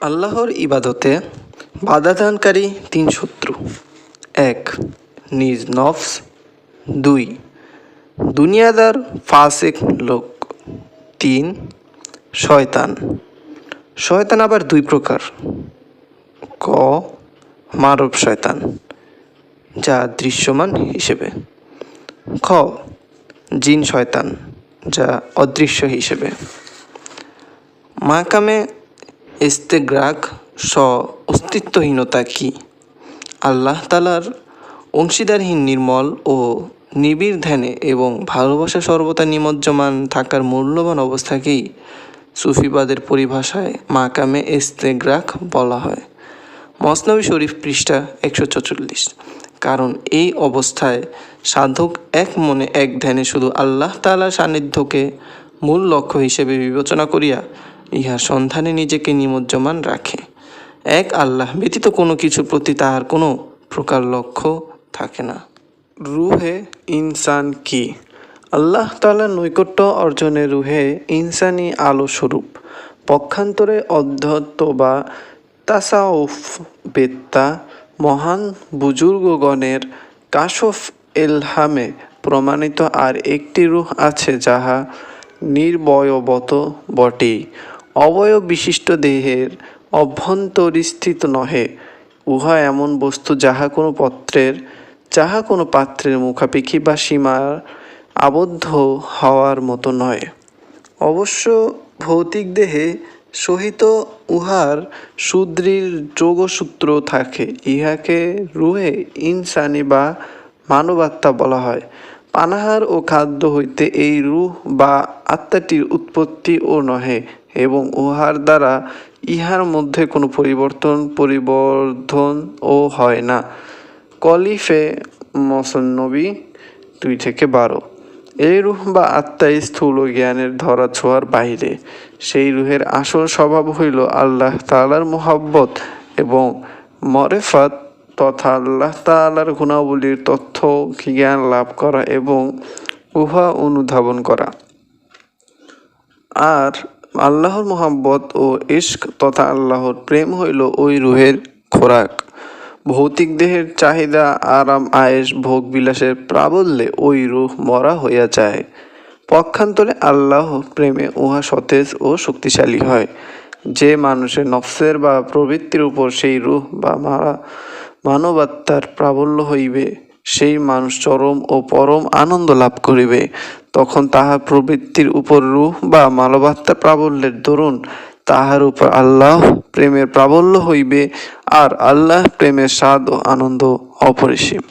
আল্লাহর ইবাদতে বাধাদানকারী তিন শত্রু। এক, নিজ নফস। দুই, দুনিয়াদার ফাসেক লোক। তিন, শয়তান। শয়তান আবার দুই প্রকার। ক, মানব শয়তান, যা দৃশ্যমান হিসেবে। খ, জিন শয়তান, যা অদৃশ্য হিসেবে। মাকামে ইস্তেগ্রাক স অস্তিত্বহীনতা কি? আল্লাহ তালার অংশীদারহীন নির্মল ও নিবিড় ধ্যানে এবং ভালোবাসা সর্বদা নিমজ্জমান থাকার মূল্যবান অবস্থাকেই সুফিবাদের পরিভাষায় মাকামে ইস্তেগ্রাক বলা হয়। মসনবী শরীফ পৃষ্ঠা একশো চচল্লিশ কারণ এই অবস্থায় সাধক এক মনে এক ধ্যানে শুধু আল্লাহ তালার সান্নিধ্যকে মূল লক্ষ্য হিসেবে বিবেচনা করিয়া ইহার সন্ধানে নিজেকে নিমজ্জমান রাখে। এক আল্লাহ ব্যতীত কোনো কিছুর প্রতি তাহার কোনো প্রকার লক্ষ্য থাকে না। রুহে ইনসান কি? আল্লাহ তালার নৈকট্য অর্জনে রুহে ইনসানি আলো স্বরূপ পক্ষান্তরে অধ্যত্ত বা তাসাউফ বেত্তা মহান বুজুর্গগণের কাশফ এলহামে প্রমাণিত আর একটি রূহ আছে যাহা নির্বয়বত বটেই। অবয়ব বিশিষ্ট দেহের অভ্যন্তরস্থিত নহে, উহা এমন বস্তু যাহা কোনো পত্রের, যাহা কোনো পাত্রের মুখাপেক্ষী বা সীমার আবদ্ধ হওয়ার মতো নয়। অবশ্য ভৌতিক দেহে সহিত উহার সুদৃঢ় যোগসূত্র থাকে, ইহাকে রুহে ইনসানি বা মানবাত্মা বলা হয়। পানাহার ও খাদ্য হইতে এই রূহ বা আত্মাটির উৎপত্তি ও নহে, এবং উহার দ্বারা ইহার মধ্যে কোনো পরিবর্তন, পরিবর্ধন ও হয় না। কলিফে মসন্নবী দুই থেকে বারো। এই রূহ বা আত্মাই স্থূল জ্ঞানের ধরা ছোঁয়ার বাহিরে। সেই রুহের আসল স্বভাব হইল আল্লাহ তালার মোহাব্বত এবং মরেফাত তথা আল্লাহ তালার গুণাবলীর তথ্য জ্ঞান লাভ করা এবং উহা অনুধাবন করা। আর আল্লাহর মোহাব্বত ও ইশক তথা আল্লাহর প্রেম হইল ওই রুহের খোরাক। ভৌতিক দেহের চাহিদা, আরাম আয়েস ভোগ বিলাসের প্রাবল্যে ওই রূহ মরা হইয়া যায়। পক্ষান্তরে আল্লাহ প্রেমে উহা সতেজ ও শক্তিশালী হয়। যে মানুষের নফসের বা প্রবৃত্তির উপর সেই রূহ বা মারা মানবাত্মার প্রাবল্য হইবে, সেই মানুষ চরম ও পরম আনন্দ লাভ করিবে। তখন তাহার প্রবৃত্তির উপর রূহ বা মানবাত্মার প্রাবল্যের দরুন তাহার উপর আল্লাহ প্রেমের প্রাবল্য হইবে আর আল্লাহ প্রেমের স্বাদ ও আনন্দ অপরিসীম।